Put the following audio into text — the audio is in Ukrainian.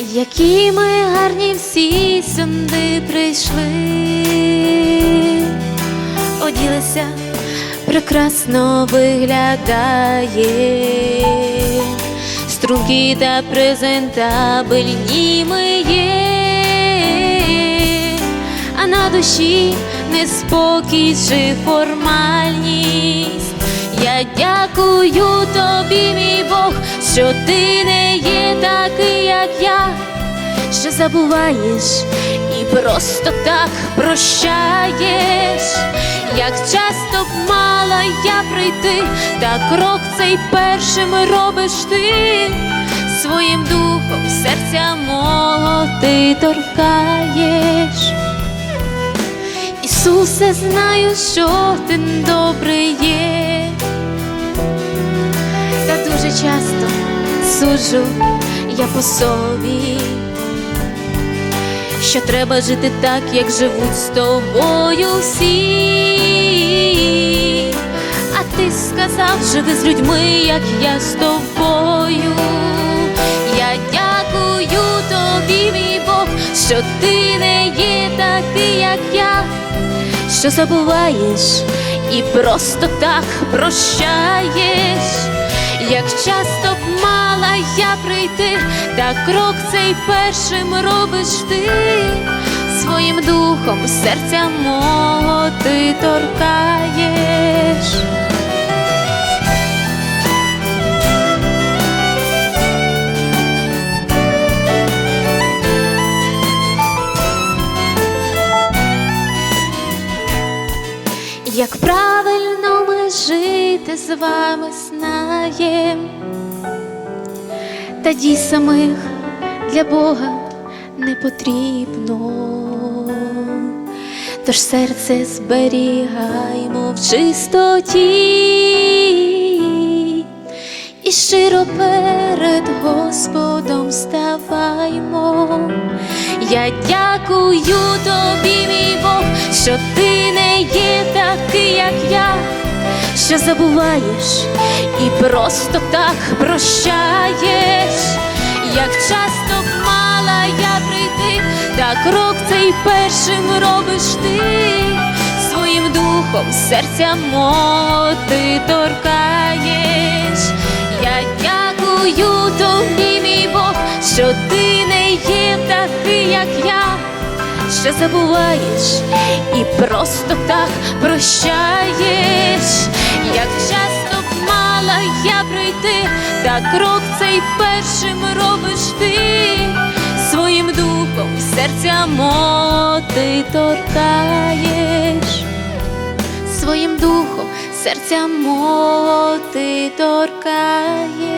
Які ми гарні всі сюди прийшли, оділися, прекрасно виглядає, струнки та презентабельні ми є, а на душі неспокій чи формальність. Я дякую тобі, що ти не є такий, як я, що забуваєш і просто так прощаєш, як часто б мала я прийти, та крок цей першим робиш ти, своїм духом серця мого ти торкаєш. Ісусе, знаю, що ти добрий є, та дуже часто суджу я по собі, що треба жити так, як живуть з тобою всі. А ти сказав, живи з людьми, як я з тобою. Я дякую тобі, мій Бог, що ти не є такий, як я що забуваєш і просто так прощаєш, як часто б мала я прийти, та крок цей першим робиш ти, своїм духом серця мого ти торкаєш. Як ми жити з вами знаєм, та дій самих для Бога не потрібно, тож серце зберігаймо в чистоті і щиро перед Господом ставаймо. Я дякую тобі, мій Бог, що ти не є такий, як я, що забуваєш і просто так прощаєш, як часто б мала я прийти, та крок цей першим робиш ти, своїм духом серця мого ти торкаєш. Я дякую тобі, мій Бог, що ти не є такий, як я, що забуваєш і просто так прощаєш, як часто б мала я прийти, та крок цей першим робиш ти, своїм духом серця моти торкаєш своїм духом серця моти торкаєш.